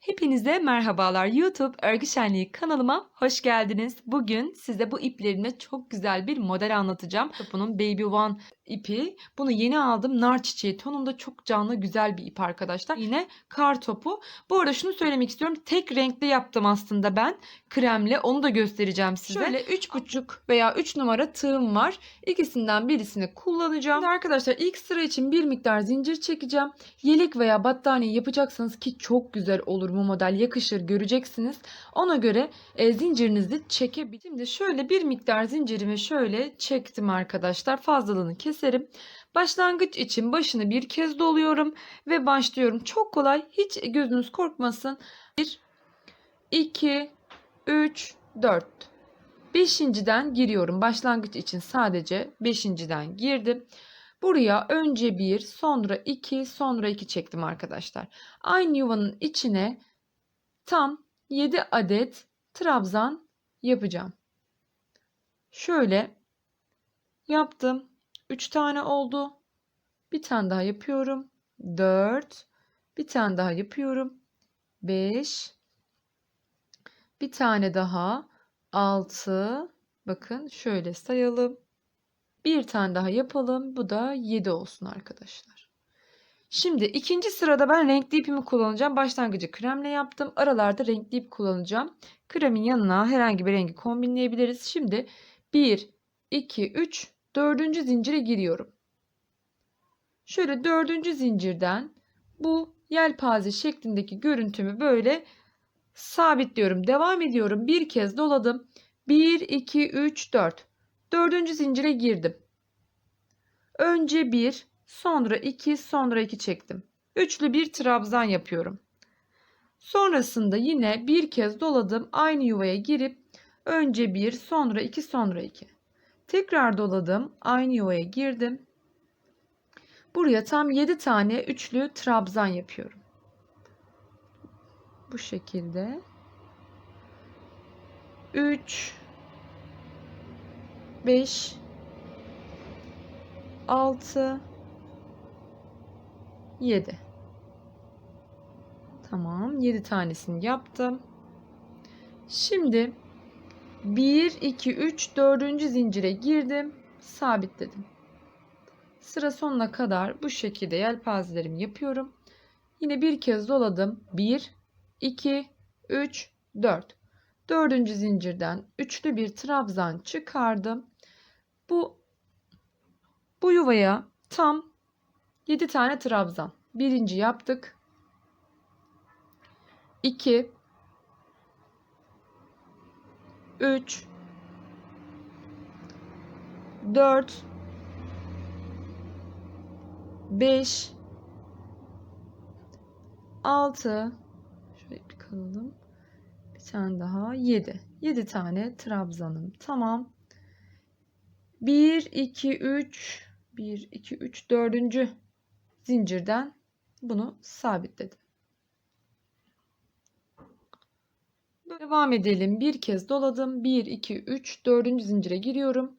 Hepinize merhabalar. YouTube Örgü Şenliği kanalıma hoş geldiniz. Bugün size bu iplerimle çok güzel bir model anlatacağım. Bunun Baby One ipi. Bunu yeni aldım. Nar çiçeği tonunda çok canlı güzel bir ip arkadaşlar. Yine kar topu. Bu arada şunu söylemek istiyorum. Tek renkli yaptım aslında ben. Kremle. Onu da göstereceğim size. Şöyle 3,5 veya 3 numara tığım var. İkisinden birisini kullanacağım. Şimdi arkadaşlar ilk sıra için bir miktar zincir çekeceğim. Yelek veya battaniye yapacaksanız ki çok güzel olur bu model yakışır göreceksiniz. Ona göre e, zincirinizi çekebilirsiniz. Şimdi şöyle bir miktar zincirimi şöyle çektim arkadaşlar. Fazlalığını keserim. Başlangıç için başını bir kez doluyorum ve başlıyorum. Çok kolay hiç gözünüz korkmasın. 1, 2, 3, 4. Beşinciden giriyorum. Başlangıç için sadece beşinciden girdim. Buraya önce bir, sonra iki, sonra iki çektim arkadaşlar. Aynı yuvanın içine tam 7 adet trabzan yapacağım. Şöyle yaptım. 3 tane oldu. Bir tane daha yapıyorum. 4. Bir tane daha yapıyorum. 5. Bir tane daha. 6. Bakın şöyle sayalım. Bir tane daha yapalım. Bu da 7 olsun arkadaşlar. Şimdi ikinci sırada ben renkli ipimi kullanacağım. Başlangıcı kremle yaptım. Aralarda renkli ip kullanacağım. Kremin yanına herhangi bir rengi kombinleyebiliriz. Şimdi 1, 2, 3, 4. zincire giriyorum. Şöyle 4. zincirden bu yelpaze şeklindeki görüntümü böyle sabitliyorum. Devam ediyorum. Bir kez doladım. 1, 2, 3, 4. Dördüncü zincire girdim. Önce bir, sonra iki, sonra iki çektim. Üçlü bir trabzan yapıyorum. Sonrasında yine bir kez doladım. Aynı yuvaya girip önce bir, sonra iki, sonra iki. Tekrar doladım. Aynı yuvaya girdim. Buraya tam 7 tane üçlü trabzan yapıyorum. Bu şekilde. 3 5 6 7 Tamam 7 tanesini yaptım. Şimdi 1 2 3 4. zincire girdim, sabitledim. Sıra sonuna kadar bu şekilde yelpazelerimi yapıyorum. Yine bir kez doladım. 1 2 3 4 Dördüncü zincirden üçlü bir trabzan çıkardım. Bu bu yuvaya tam 7 tane trabzan. Birinci yaptık. 2 3 4 5 6 şöyle bir kalalım. Bir tane daha 7. 7 tane trabzanım. Tamam. 1 2 3 1 2 3 4. zincirden bunu sabitledim. Devam edelim. Bir kez doladım. 1 2 3 4. zincire giriyorum.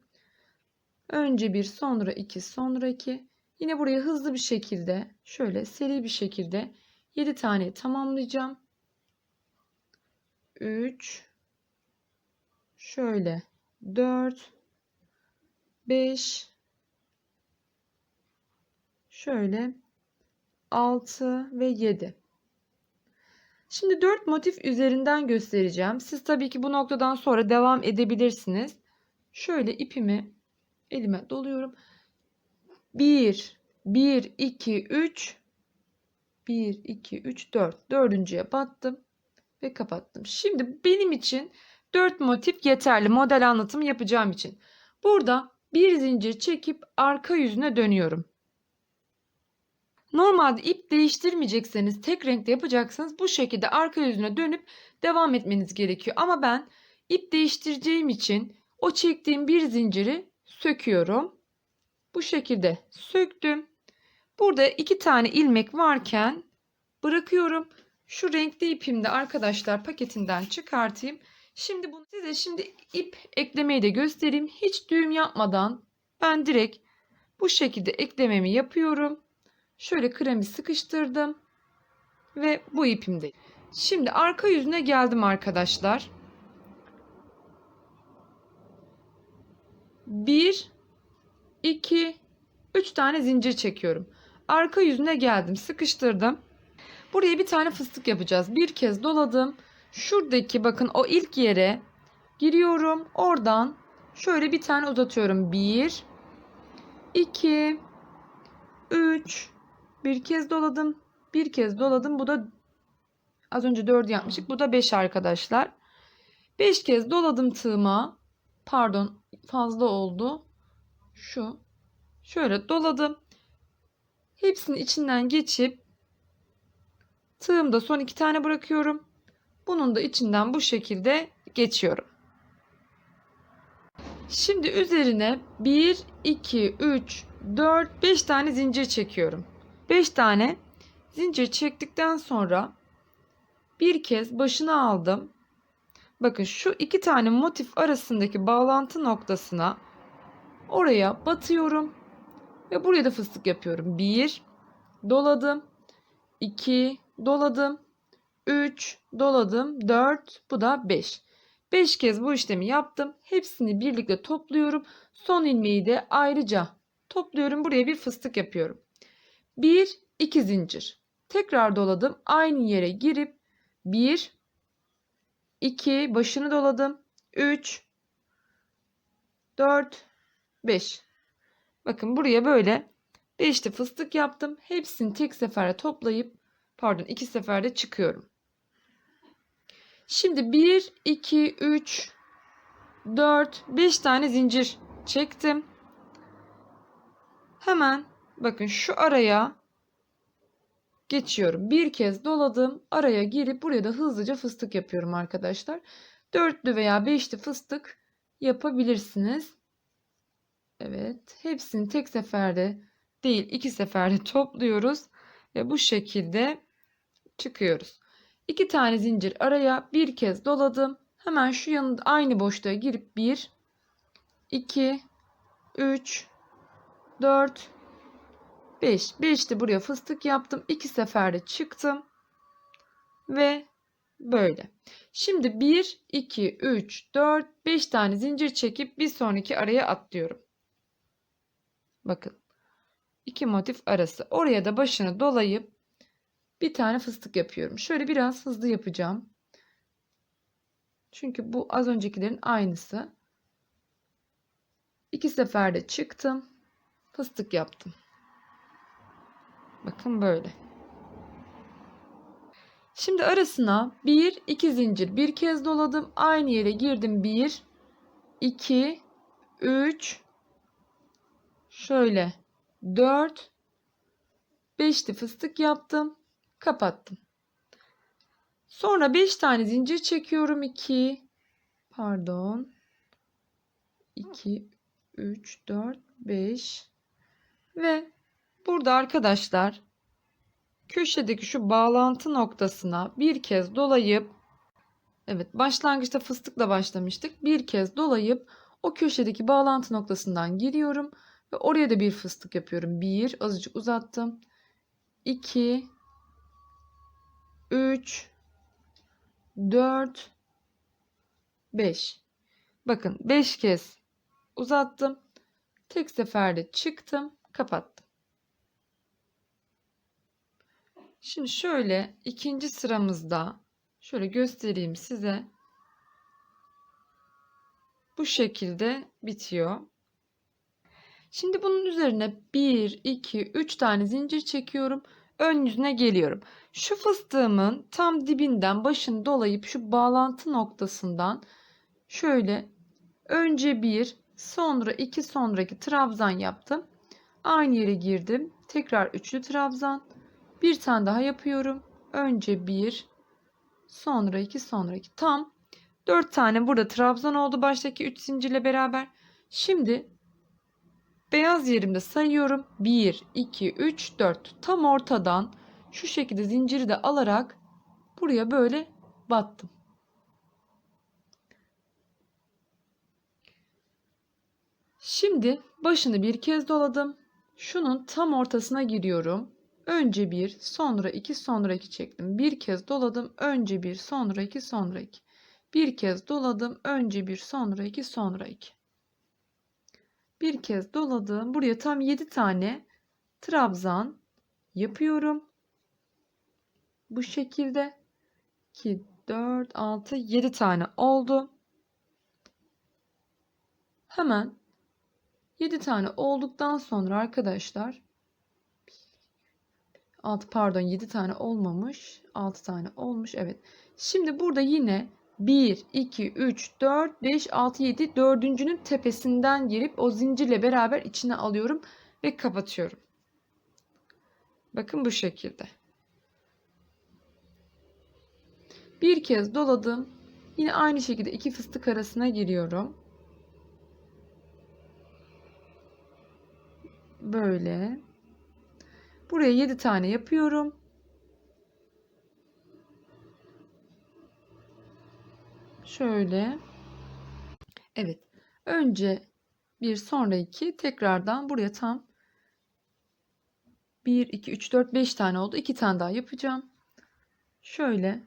Önce bir, sonra iki, sonra iki. Yine buraya hızlı bir şekilde, şöyle seri bir şekilde 7 tane tamamlayacağım. 3 şöyle 4 5 şöyle 6 ve 7 Şimdi 4 motif üzerinden göstereceğim. Siz tabii ki bu noktadan sonra devam edebilirsiniz. Şöyle ipimi elime doluyorum. 1 1 2 3 1 2 3 4 dördüncüye battım ve kapattım. Şimdi benim için 4 motif yeterli model anlatımı yapacağım için. Burada bir zincir çekip arka yüzüne dönüyorum. Normalde ip değiştirmeyecekseniz tek renkte yapacaksanız bu şekilde arka yüzüne dönüp devam etmeniz gerekiyor. Ama ben ip değiştireceğim için o çektiğim bir zinciri söküyorum. Bu şekilde söktüm. Burada iki tane ilmek varken bırakıyorum. Şu renkli ipimi de arkadaşlar paketinden çıkartayım. Şimdi bunu size şimdi ip eklemeyi de göstereyim. Hiç düğüm yapmadan ben direkt bu şekilde eklememi yapıyorum. Şöyle kremi sıkıştırdım ve bu ipimde. Şimdi arka yüzüne geldim arkadaşlar. Bir, iki, üç tane zincir çekiyorum. Arka yüzüne geldim. Sıkıştırdım. Buraya bir tane fıstık yapacağız. Bir kez doladım. Şuradaki bakın o ilk yere giriyorum. Oradan şöyle bir tane uzatıyorum. Bir, iki, üç. Bir kez doladım. Bir kez doladım. Bu da az önce 4 yapmıştık. Bu da 5 arkadaşlar. 5 kez doladım tığıma. Pardon fazla oldu. Şu. Şöyle doladım. Hepsinin içinden geçip tığımda son iki tane bırakıyorum. Bunun da içinden bu şekilde geçiyorum. Şimdi üzerine 1, 2, 3, 4, 5 tane zincir çekiyorum. 5 tane zincir çektikten sonra bir kez başına aldım. Bakın şu iki tane motif arasındaki bağlantı noktasına oraya batıyorum ve buraya da fıstık yapıyorum. 1 doladım. 2 doladım. 3 doladım. 4 bu da 5. 5 kez bu işlemi yaptım. Hepsini birlikte topluyorum. Son ilmeği de ayrıca topluyorum. Buraya bir fıstık yapıyorum. 1 2 zincir. Tekrar doladım. Aynı yere girip 1 2 başını doladım. 3 4 5 Bakın buraya böyle 5'te fıstık yaptım. Hepsini tek seferde toplayıp pardon iki seferde çıkıyorum. Şimdi 1 2 3 4 5 tane zincir çektim. Hemen bakın şu araya geçiyorum. Bir kez doladım. Araya girip buraya da hızlıca fıstık yapıyorum arkadaşlar. Dörtlü veya beşli fıstık yapabilirsiniz. Evet. Hepsini tek seferde değil iki seferde topluyoruz. Ve bu şekilde çıkıyoruz. İki tane zincir araya bir kez doladım. Hemen şu yanında aynı boşluğa girip 1 2 3 4 5. 5 de buraya fıstık yaptım. 2 seferde çıktım. Ve böyle. Şimdi 1, 2, 3, 4, 5 tane zincir çekip bir sonraki araya atlıyorum. Bakın. iki motif arası. Oraya da başını dolayıp bir tane fıstık yapıyorum. Şöyle biraz hızlı yapacağım. Çünkü bu az öncekilerin aynısı. İki seferde çıktım. Fıstık yaptım. Bakın böyle. Şimdi arasına 1 2 zincir bir kez doladım. Aynı yere girdim. 1 2 3 şöyle 4 5'li fıstık yaptım. Kapattım. Sonra 5 tane zincir çekiyorum. 2 pardon 2 3 4 5 ve Burada arkadaşlar köşedeki şu bağlantı noktasına bir kez dolayıp evet başlangıçta fıstıkla başlamıştık. Bir kez dolayıp o köşedeki bağlantı noktasından giriyorum ve oraya da bir fıstık yapıyorum. Bir azıcık uzattım. 2 3 4 5 Bakın 5 kez uzattım. Tek seferde çıktım, kapattım. Şimdi şöyle ikinci sıramızda şöyle göstereyim size. Bu şekilde bitiyor. Şimdi bunun üzerine 1, 2, 3 tane zincir çekiyorum. Ön yüzüne geliyorum. Şu fıstığımın tam dibinden başını dolayıp şu bağlantı noktasından şöyle önce bir sonra iki sonraki trabzan yaptım. Aynı yere girdim. Tekrar üçlü trabzan. Bir tane daha yapıyorum. Önce bir, sonra iki, sonra iki. Tam dört tane burada trabzan oldu baştaki üç zincirle beraber. Şimdi beyaz yerimde sayıyorum. 1, 2, 3, 4. Tam ortadan şu şekilde zinciri de alarak buraya böyle battım. Şimdi başını bir kez doladım. Şunun tam ortasına giriyorum. Önce bir, sonra iki, sonra iki çektim. Bir kez doladım. Önce bir, sonra iki, sonra iki. Bir kez doladım. Önce bir, sonra iki, sonra iki. Bir kez doladım. Buraya tam 7 tane trabzan yapıyorum. Bu şekilde 2, 4, 6, 7 tane oldu. Hemen 7 tane olduktan sonra arkadaşlar 6 pardon 7 tane olmamış. 6 tane olmuş. Evet. Şimdi burada yine 1, 2, 3, 4, 5, 6, 7 dördüncünün tepesinden girip o zincirle beraber içine alıyorum ve kapatıyorum. Bakın bu şekilde. Bir kez doladım. Yine aynı şekilde iki fıstık arasına giriyorum. Böyle. Buraya 7 tane yapıyorum. Şöyle. Evet. Önce bir sonra iki tekrardan buraya tam 1 2 3 4 5 tane oldu. 2 tane daha yapacağım. Şöyle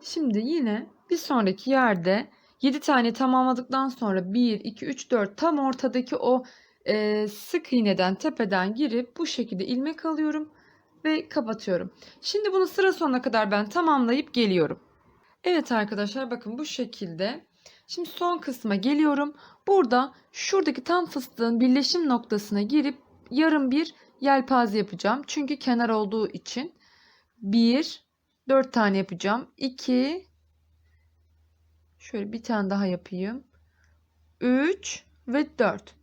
Şimdi yine bir sonraki yerde 7 tane tamamladıktan sonra 1, 2, 3, 4 tam ortadaki o e, sık iğneden tepeden girip bu şekilde ilmek alıyorum ve kapatıyorum. Şimdi bunu sıra sonuna kadar ben tamamlayıp geliyorum. Evet arkadaşlar bakın bu şekilde. Şimdi son kısma geliyorum. Burada şuradaki tam fıstığın birleşim noktasına girip yarım bir yelpaze yapacağım. Çünkü kenar olduğu için. 1, 4 tane yapacağım. 2, şöyle bir tane daha yapayım. 3 ve 4.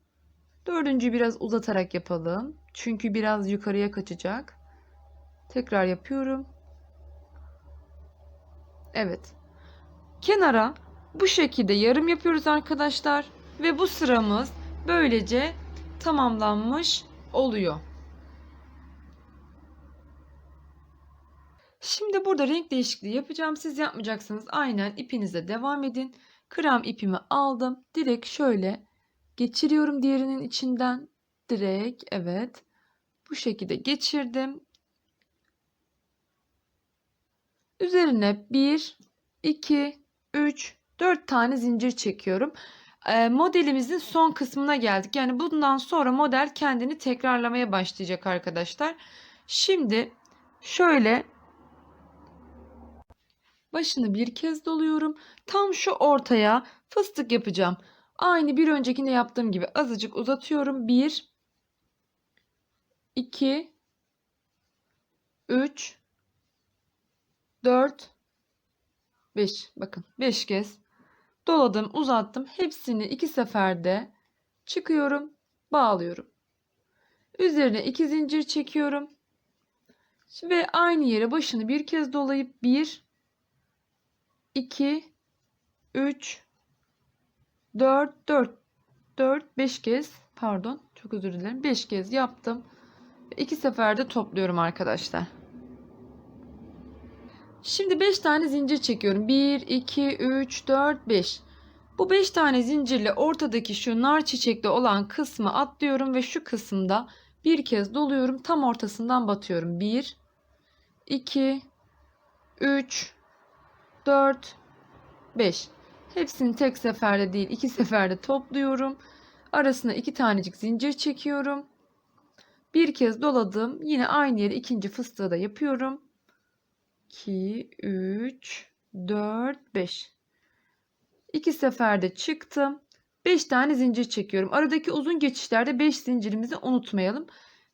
Dördüncüyü biraz uzatarak yapalım. Çünkü biraz yukarıya kaçacak. Tekrar yapıyorum. Evet. Kenara bu şekilde yarım yapıyoruz arkadaşlar. Ve bu sıramız böylece tamamlanmış oluyor. Şimdi burada renk değişikliği yapacağım. Siz yapmayacaksanız aynen ipinize devam edin. Krem ipimi aldım. Direkt şöyle geçiriyorum diğerinin içinden. Direkt evet. Bu şekilde geçirdim. Üzerine 1, 2, 3, 4 tane zincir çekiyorum. Ee, modelimizin son kısmına geldik. Yani bundan sonra model kendini tekrarlamaya başlayacak arkadaşlar. Şimdi şöyle başını bir kez doluyorum. Tam şu ortaya fıstık yapacağım. Aynı bir öncekinde yaptığım gibi azıcık uzatıyorum. 1 2 3 4 5 bakın 5 kez doladım uzattım hepsini iki seferde çıkıyorum bağlıyorum üzerine iki zincir çekiyorum ve aynı yere başını bir kez dolayıp 1 2 3 4 4 4 5 kez pardon çok özür dilerim 5 kez yaptım iki seferde topluyorum arkadaşlar Şimdi 5 tane zincir çekiyorum. 1, 2, 3, 4, 5. Bu 5 tane zincirle ortadaki şu nar çiçekli olan kısmı atlıyorum ve şu kısımda bir kez doluyorum. Tam ortasından batıyorum. 1, 2, 3, 4, 5. Hepsini tek seferde değil iki seferde topluyorum. Arasına iki tanecik zincir çekiyorum. Bir kez doladım. Yine aynı yere ikinci fıstığı da yapıyorum. 2, 3, 4, 5. İki seferde çıktım. 5 tane zincir çekiyorum. Aradaki uzun geçişlerde 5 zincirimizi unutmayalım.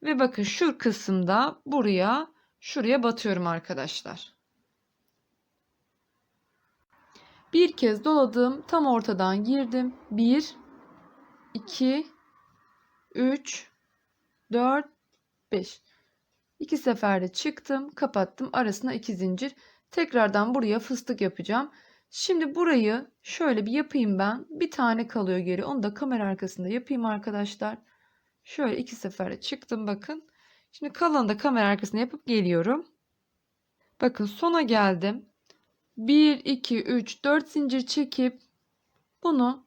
Ve bakın şu kısımda buraya şuraya batıyorum arkadaşlar. Bir kez doladım. Tam ortadan girdim. 1 2 3 4 5 İki seferde çıktım, kapattım. Arasına iki zincir. Tekrardan buraya fıstık yapacağım. Şimdi burayı şöyle bir yapayım ben. Bir tane kalıyor geri. Onu da kamera arkasında yapayım arkadaşlar. Şöyle iki seferde çıktım bakın. Şimdi kalanı da kamera arkasında yapıp geliyorum. Bakın sona geldim. 1, 2, 3, 4 zincir çekip bunu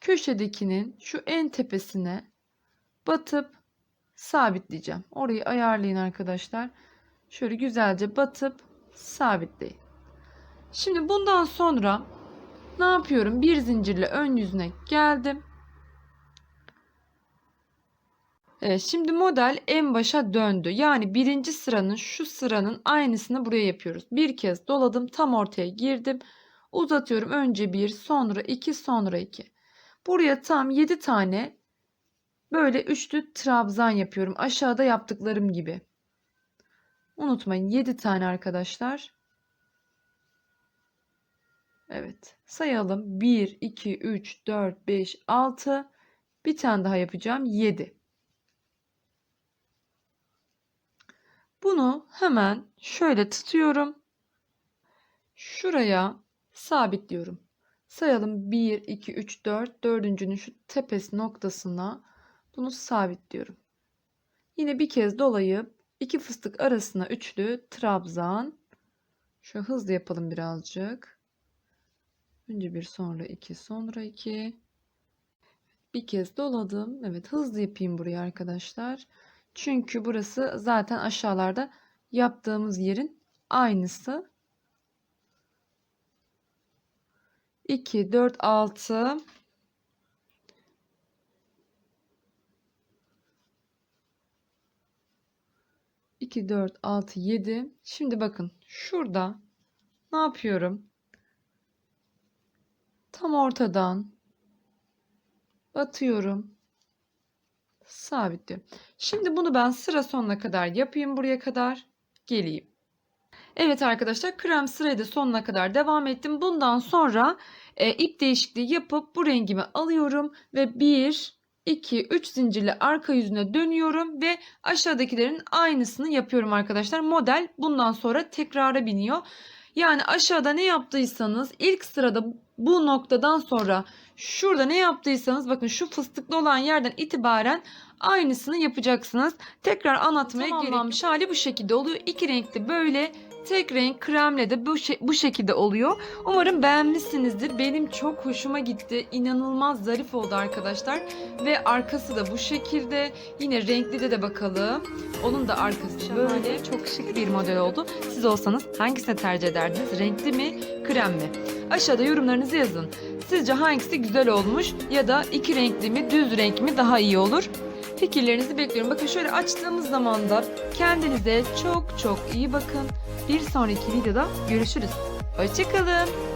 köşedekinin şu en tepesine batıp sabitleyeceğim. Orayı ayarlayın arkadaşlar. Şöyle güzelce batıp sabitleyin. Şimdi bundan sonra ne yapıyorum? Bir zincirle ön yüzüne geldim. Evet, şimdi model en başa döndü. Yani birinci sıranın şu sıranın aynısını buraya yapıyoruz. Bir kez doladım, tam ortaya girdim. Uzatıyorum. Önce bir, sonra iki, sonra iki. Buraya tam 7 tane böyle üçlü trabzan yapıyorum. Aşağıda yaptıklarım gibi. Unutmayın 7 tane arkadaşlar. Evet. Sayalım. 1, 2, 3, 4, 5, 6. Bir tane daha yapacağım. 7. Bunu hemen şöyle tutuyorum. Şuraya sabitliyorum. Sayalım 1, 2, 3, 4. Dördüncünün şu tepesi noktasına bunu sabitliyorum. Yine bir kez dolayıp iki fıstık arasına üçlü trabzan. Şöyle hızlı yapalım birazcık. Önce bir sonra iki sonra iki. Bir kez doladım. Evet hızlı yapayım burayı arkadaşlar. Çünkü burası zaten aşağılarda yaptığımız yerin aynısı. 2, 4, 6. İki, dört, altı, yedi. Şimdi bakın şurada ne yapıyorum? Tam ortadan batıyorum. Sabitliyorum. Şimdi bunu ben sıra sonuna kadar yapayım buraya kadar. Geleyim. Evet arkadaşlar krem sırayı da sonuna kadar devam ettim. Bundan sonra e, ip değişikliği yapıp bu rengimi alıyorum ve 1, 2, 3 zincirle arka yüzüne dönüyorum ve aşağıdakilerin aynısını yapıyorum arkadaşlar. Model bundan sonra tekrara biniyor. Yani aşağıda ne yaptıysanız ilk sırada bu noktadan sonra şurada ne yaptıysanız bakın şu fıstıklı olan yerden itibaren aynısını yapacaksınız. Tekrar anlatmaya Tamamlanmış hali bu şekilde oluyor. İki renkli böyle tek renk kremle de bu, şe- bu şekilde oluyor. Umarım beğenmişsinizdir. Benim çok hoşuma gitti. İnanılmaz zarif oldu arkadaşlar. Ve arkası da bu şekilde. Yine renkli de de bakalım. Onun da arkası böyle. Çok şık bir model oldu. Siz olsanız hangisini tercih ederdiniz? Renkli mi, krem mi? Aşağıda yorumlarınızı yazın. Sizce hangisi güzel olmuş ya da iki renkli mi, düz renk mi daha iyi olur? Fikirlerinizi bekliyorum. Bakın şöyle açtığımız zaman da kendinize çok çok iyi bakın. Bir sonraki videoda görüşürüz. Hoşçakalın.